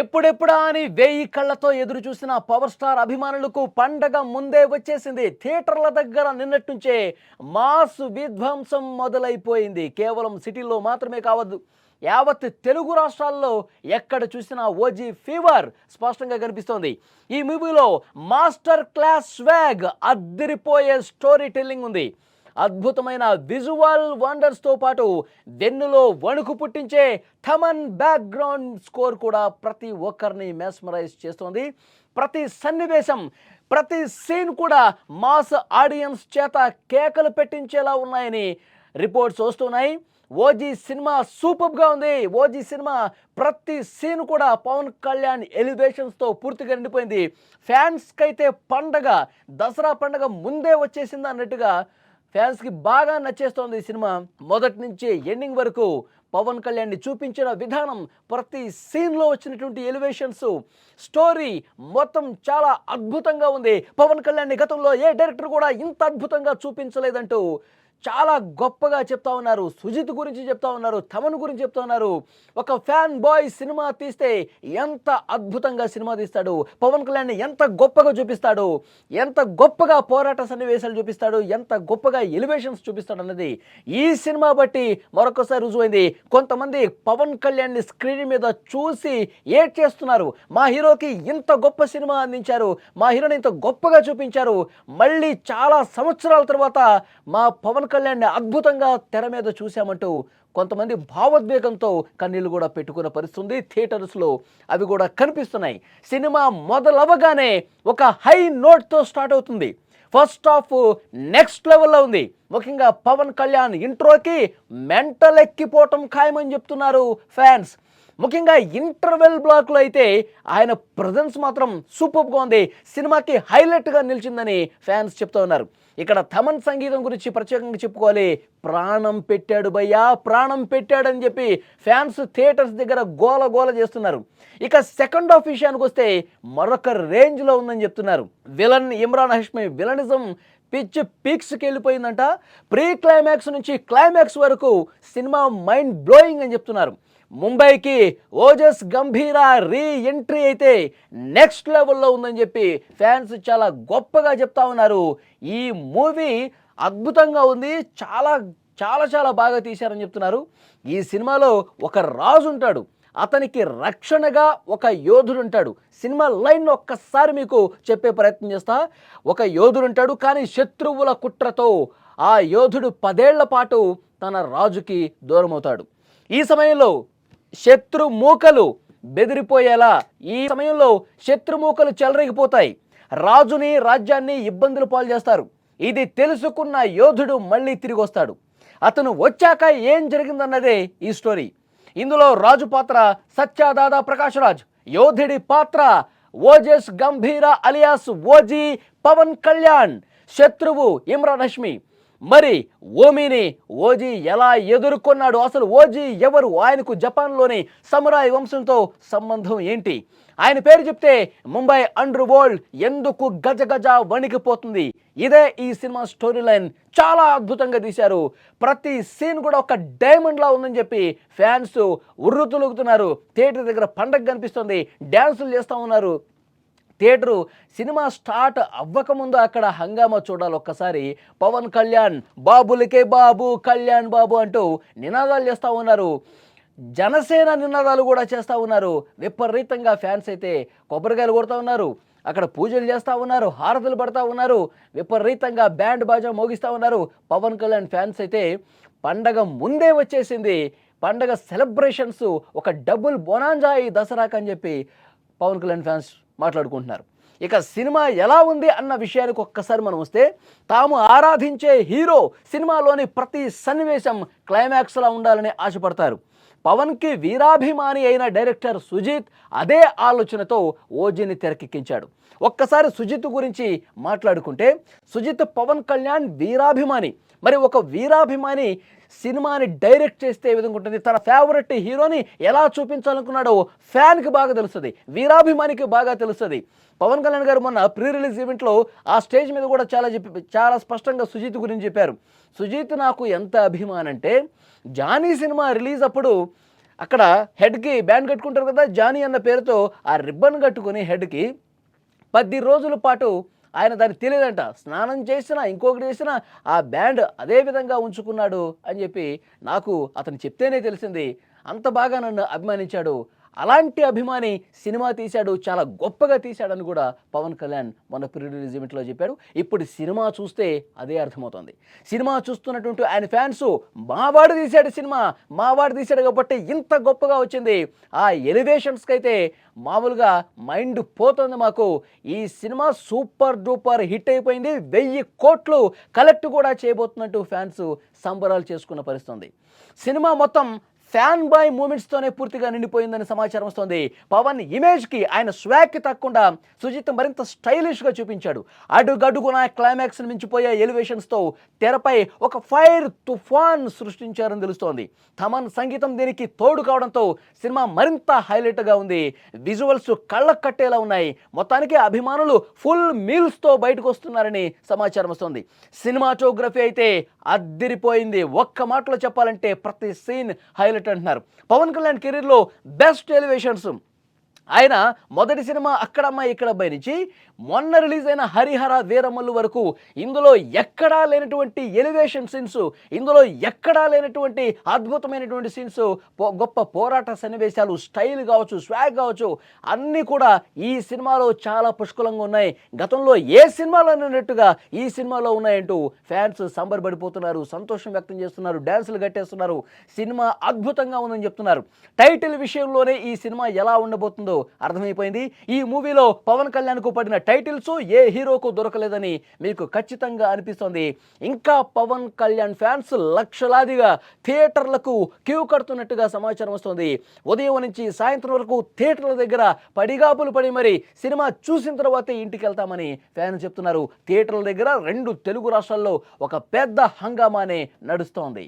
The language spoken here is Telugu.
ఎప్పుడెప్పుడా అని వేయి కళ్ళతో ఎదురు చూసిన పవర్ స్టార్ అభిమానులకు పండగ ముందే వచ్చేసింది. థియేటర్ల దగ్గర నిన్నటి నుంచే మాస్ విధ్వంసం మొదలైపోయింది. కేవలం సిటీలో మాత్రమే కావద్దు. యావత్ తెలుగు రాష్ట్రాల్లో ఎక్కడ చూసినా ఓజీ ఫీవర్ స్పష్టంగా కనిపిస్తోంది. ఈ మూవీలో మాస్టర్ క్లాస్ స్వాగ్ అద్దరిపోయే స్టోరీ టెల్లింగ్ ఉంది. అద్భుతమైన విజువల్ వండర్స్తో పాటు వెన్నులో వణుకు పుట్టించే థమన్ బ్యాక్గ్రౌండ్ స్కోర్ కూడా ప్రతి ఒక్కరిని మెస్మరైజ్ చేస్తోంది. ప్రతి సన్నివేశం ప్రతి సీన్ కూడా మాస్ ఆడియన్స్ చేత కేకలు పెట్టించేలా ఉన్నాయని రిపోర్ట్స్ వస్తున్నాయి. ఓజీ సినిమా సూపర్గా ఉంది. ఓజీ సినిమా ప్రతి సీన్ కూడా పవన్ కళ్యాణ్ ఎలివేషన్స్తో పూర్తిగా నిండిపోయింది. ఫ్యాన్స్కైతే పండగ దసరా పండగ ముందే వచ్చేసింది అన్నట్టుగా ఫ్యాన్స్కి బాగా నచ్చేస్తోంది ఈ సినిమా. మొదటి నుంచి ఎండింగ్ వరకు పవన్ కళ్యాణ్ని చూపించిన విధానం ప్రతి సీన్లో వచ్చినటువంటి ఎలివేషన్స్ స్టోరీ మొత్తం చాలా అద్భుతంగా ఉంది. పవన్ కళ్యాణ్ని గతంలో ఏ డైరెక్టర్ కూడా ఇంత అద్భుతంగా చూపించలేదంటూ చాలా గొప్పగా చెప్తా ఉన్నారు. సుజిత్ గురించి చెప్తా ఉన్నారు. తమన్ గురించి చెప్తా ఉన్నారు. ఒక ఫ్యాన్ బాయ్ సినిమా తీస్తే ఎంత అద్భుతంగా సినిమా తీస్తాడు. పవన్ కళ్యాణ్ ఎంత గొప్పగా చూపిస్తాడు. ఎంత గొప్పగా పోరాట సన్నివేశాలు చూపిస్తాడు. ఎంత గొప్పగా ఎలివేషన్స్ చూపిస్తాడు అన్నది ఈ సినిమా బట్టి మరొకసారి రుజువైంది. కొంతమంది పవన్ కళ్యాణ్ని స్క్రీన్ మీద చూసి ఏడ్ చేస్తున్నారు. మా హీరోకి ఇంత గొప్ప సినిమా అందించారు. మా హీరోని ఇంత గొప్పగా చూపించారు. మళ్ళీ చాలా సంవత్సరాల తర్వాత మా పవన్ పవన్ కళ్యాణ్ అద్భుతంగా తెర మీద చూశామంటూ కొంతమంది భావోద్వేగంతో కన్నీళ్ళు కూడా పెట్టుకున్న పరిస్థితుంది. థియేటర్స్లో అవి కూడా కనిపిస్తున్నాయి. సినిమా మొదలవగానే ఒక హై నోట్తో స్టార్ట్ అవుతుంది. ఫస్ట్ హాఫ్ నెక్స్ట్ లెవెల్లో ఉంది. ముఖ్యంగా పవన్ కళ్యాణ్ ఇంట్రోకి మెంటల్ ఎక్కిపోవటం ఖాయమని చెప్తున్నారు ఫ్యాన్స్. ముఖ్యంగా ఇంటర్వెల్ బ్లాక్లో అయితే ఆయన ప్రజెన్స్ మాత్రం సూపర్గా ఉంది. సినిమాకి హైలైట్గా నిలిచిందని ఫ్యాన్స్ చెప్తూ ఉన్నారు. ఇక్కడ తమన్ సంగీతం గురించి ప్రత్యేకంగా చెప్పుకోవాలి. ప్రాణం పెట్టాడు భయ్యా ప్రాణం పెట్టాడని చెప్పి ఫ్యాన్స్ థియేటర్స్ దగ్గర గోల గోల చేస్తున్నారు. ఇక సెకండ్ హాఫ్ విషయానికి వస్తే మరొక రేంజ్లో ఉందని చెప్తున్నారు. Villain Imran Hashmi villainism pitch పీక్స్కి వెళ్ళిపోయిందంట ప్రీ క్లైమాక్స్ నుంచి క్లైమాక్స్ వరకు సినిమా మైండ్ బ్లోయింగ్ అని చెప్తున్నారు. ముంబైకి ఓజస్ గంభీర రీ ఎంట్రీ అయితే నెక్స్ట్ లెవెల్లో ఉందని చెప్పి ఫ్యాన్స్ చాలా గొప్పగా చెప్తా ఉన్నారు. ఈ మూవీ అద్భుతంగా ఉంది. చాలా చాలా చాలా బాగా తీశారని చెప్తున్నారు. ఈ సినిమాలో ఒక రాజు ఉంటాడు. అతనికి రక్షణగా ఒక యోధుడు ఉంటాడు. సినిమా లైన్ ఒక్కసారి మీకు చెప్పే ప్రయత్నం చేస్తా. ఒక యోధుడు ఉంటాడు కానీ శత్రువుల కుట్రతో ఆ యోధుడు పదేళ్ళ పాటు తన రాజుకి దూరమవుతాడు. ఈ సమయంలో శత్రు మూకలు బెదిరిపోయేలా ఈ సమయంలో శత్రు మూకలు చెలరేగిపోతాయి. రాజుని రాజ్యాన్ని ఇబ్బందులు పాలు చేస్తారు ఇది తెలుసుకున్న యోధుడు మళ్ళీ తిరిగి వస్తాడు అతను వచ్చాక ఏం జరిగిందన్నదే ఈ స్టోరీ. ఇందులో రాజు పాత్ర సత్యాదాదా ప్రకాశ్రాజ్ యోధుడి పాత్ర ఓజస్ గంభీర అలియాస్ ఓజీ పవన్ కళ్యాణ్ శత్రువు ఇమ్రాన్ హష్మి మరి ఓమిని ఓజీ ఎలా ఎదుర్కొన్నాడు? అసలు ఓజీ ఎవరు? ఆయనకు జపాన్లోని సమురాయ్ వంశంతో సంబంధం ఏంటి? ఆయన పేరు చెప్తే ముంబై అండర్ వరల్డ్ ఎందుకు గజ గజ వణికిపోతుంది? ఇదే ఈ సినిమా స్టోరీ లైన్ చాలా అద్భుతంగా తీశారు. ప్రతి సీన్ కూడా ఒక డైమండ్లా ఉందని చెప్పి ఫ్యాన్స్ ఉర్రు తొలుగుతున్నారు థియేటర్ దగ్గర పండగ కనిపిస్తుంది. డ్యాన్సులు చేస్తూ ఉన్నారు. థియేటరు సినిమా స్టార్ట్ అవ్వకముందు అక్కడ హంగామా చూడాలి ఒక్కసారి. పవన్ కళ్యాణ్ బాబులకే బాబు కళ్యాణ్ బాబు అంటూ నినాదాలు చేస్తూ ఉన్నారు. జనసేన నినాదాలు కూడా చేస్తూ ఉన్నారు. విపరీతంగా ఫ్యాన్స్ అయితే కొబ్బరికాయలు కొడుతూ ఉన్నారు. అక్కడ పూజలు చేస్తూ ఉన్నారు హారతులు పడతా ఉన్నారు. విపరీతంగా బ్యాండ్ బాజా మోగిస్తూ ఉన్నారు. పవన్ కళ్యాణ్ ఫ్యాన్స్ అయితే పండగ ముందే వచ్చేసింది. పండగ సెలబ్రేషన్స్ ఒక డబుల్ బొనాంజాయి దసరాకు అని చెప్పి పవన్ కళ్యాణ్ ఫ్యాన్స్ మాట్లాడుకుంటున్నారు. ఇక సినిమా ఎలా ఉంది అన్న విషయానికి ఒక్కసారి మనం వస్తే తాము ఆరాధించే హీరో సినిమాలోని ప్రతి సన్నివేశం క్లైమాక్స్లా ఉండాలని ఆశపడతారు. పవన్కి వీరాభిమాని అయిన డైరెక్టర్ సుజిత్ అదే ఆలోచనతో ఓజీని తెరకెక్కించాడు. ఒక్కసారి సుజిత్ గురించి మాట్లాడుకుంటే సుజిత్ పవన్ కళ్యాణ్ వీరాభిమాని మరి ఒక వీరాభిమాని సినిమాని డైరెక్ట్ చేస్తే ఏ విధంగా ఉంటుంది? తన ఫేవరెట్ హీరోని ఎలా చూపించాలనుకున్నాడో ఫ్యాన్కి బాగా తెలుస్తుంది వీరాభిమానికి బాగా తెలుస్తుంది. పవన్ కళ్యాణ్ గారు మొన్న ప్రీ రిలీజ్ ఈవెంట్లో ఆ స్టేజ్ మీద కూడా చాలా చెప్పి చాలా స్పష్టంగా సుజీత్ గురించి చెప్పారు. సుజీత్ నాకు ఎంత అభిమానం అంటే జానీ సినిమా రిలీజ్ అప్పుడు అక్కడ హెడ్కి బ్యాండ్ కట్టుకుంటారు కదా జానీ అన్న పేరుతో ఆ రిబ్బన్ కట్టుకుని హెడ్కి పది రోజుల పాటు ఆయన దాన్ని తెలియదంట స్నానం చేసినా ఇంకొకటి చేసినా ఆ బ్యాండ్ అదే విధంగా ఉంచుకున్నాడు అని చెప్పి నాకు అతను చెప్తేనే తెలిసింది. అంత బాగా నన్ను అభిమానించాడు. అలాంటి అభిమాని సినిమా తీశాడు చాలా గొప్పగా తీశాడని కూడా పవన్ కళ్యాణ్ మన ప్రీ రిలీజ్ ఈవెంట్లో చెప్పాడు. ఇప్పుడు సినిమా చూస్తే అదే అర్థమవుతుంది. సినిమా చూస్తున్నటువంటి ఆయన ఫ్యాన్స్ మావాడు తీశాడు సినిమా మావాడు తీశాడు కాబట్టి ఇంత గొప్పగా వచ్చింది. ఆ ఎలివేషన్స్కి అయితే మామూలుగా మైండ్ పోతుంది మాకు. ఈ సినిమా సూపర్ డూపర్ హిట్ అయిపోయింది వెయ్యి కోట్లు కలెక్ట్ కూడా చేయబోతున్నట్టు ఫ్యాన్స్ సంబరాలు చేసుకున్న పరిస్థితుంది. సినిమా మొత్తం ఫ్యాన్ బాయ్ మూమెంట్స్తోనే పూర్తిగా నిండిపోయిందని సమాచారం వస్తోంది. పవన్ ఇమేజ్కి ఆయన స్వాగ్కి తక్కకుండా సుజిత్ మరింత స్టైలిష్గా చూపించాడు. అడుగడుగున క్లైమాక్స్ మించిపోయే ఎలివేషన్స్తో తెరపై ఒక ఫైర్ తుఫాన్ సృష్టించారని తెలుస్తోంది. థమన్ సంగీతం దీనికి తోడు కావడంతో సినిమా మరింత హైలైట్గా ఉంది. విజువల్స్ కళ్ళకు కట్టేలా ఉన్నాయి. మొత్తానికి అభిమానులు ఫుల్ మీల్స్తో బయటకు వస్తున్నారని సమాచారం వస్తోంది. సినిమాటోగ్రఫీ అయితే అద్దిరిపోయింది. ఒక్క మాటలో చెప్పాలంటే ప్రతి సీన్ హైలైట్ అంటున్నారు. పవన్ కళ్యాణ్ కెరీర్లో బెస్ట్ ఎలివేషన్స్ ఆయన మొదటి సినిమా అక్కడమ్మ ఇక్కడ నుంచి మొన్న రిలీజ్ అయిన హరిహర వీరమల్లు వరకు ఇందులో ఎక్కడా లేనటువంటి ఎలివేషన్ సీన్స్ ఇందులో ఎక్కడా లేనటువంటి అద్భుతమైనటువంటి సీన్స్ గొప్ప పోరాట సన్నివేశాలు స్టైల్ కావచ్చు స్వాగ్ కావచ్చు అన్నీ కూడా ఈ సినిమాలో చాలా పుష్కలంగా ఉన్నాయి. గతంలో ఏ సినిమాలో ఉన్నట్టుగా ఈ సినిమాలో ఉన్నాయంటూ ఫ్యాన్స్ సంబరపడిపోతున్నారు సంతోషం వ్యక్తం చేస్తున్నారు డ్యాన్సులు కట్టేస్తున్నారు సినిమా అద్భుతంగా ఉందని చెప్తున్నారు. టైటిల్ విషయంలోనే ఈ సినిమా ఎలా ఉండబోతుందో అర్థమైపోయింది? ఈ మూవీలో పవన్ కళ్యాణ్కు పడిన టైటిల్స్ ఏ హీరోకు దొరకలేదని మీకు ఖచ్చితంగా అనిపిస్తోంది. ఇంకా పవన్ కళ్యాణ్ ఫ్యాన్స్ లక్షలాదిగా థియేటర్లకు క్యూ కడుతున్నట్టుగా సమాచారం వస్తుంది. ఉదయం నుంచి సాయంత్రం వరకు థియేటర్ల దగ్గర పడిగాపులు పడి మరి సినిమా చూసిన తర్వాతే ఇంటికి వెళ్తామని ఫ్యాన్స్ చెప్తున్నారు. థియేటర్ల దగ్గర రెండు తెలుగు రాష్ట్రాల్లో ఒక పెద్ద హంగామానే నడుస్తోంది.